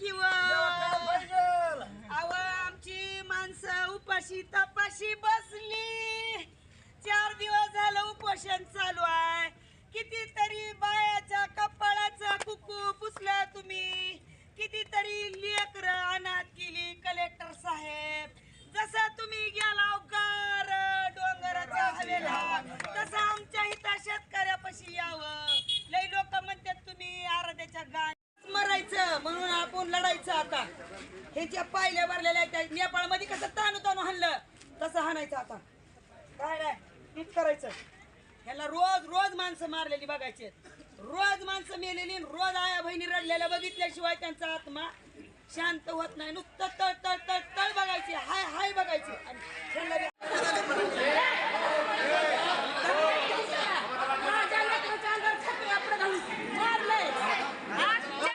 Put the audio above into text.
किंवा अव आमची माणसं उपाशी तपाशी बसली. चार दिवस झालं उपोषण चालू आहे. कितीतरी बायाच्या कपाळाचा कुकू पुसला तुम्ही. कितीतरी लेकर अनाथ केली कले घेऊन लढायचं आता. हे ज्या पायल्या भरलेल्या आहेत नेपाळमध्ये कसं ताण ताण हाणलं तसं हाणायचं आता. काय नाही तीच करायचं. ह्याला रोज रोज माणसं मारलेली बघायची. रोज माणसं मेलेली रोज आया बहिणी रडलेल्या बघितल्याशिवाय त्यांचा आत्मा शांत होत नाही. नुसतं तळ तळ तळ तळ बघायची हाय हाय बघायची. आणि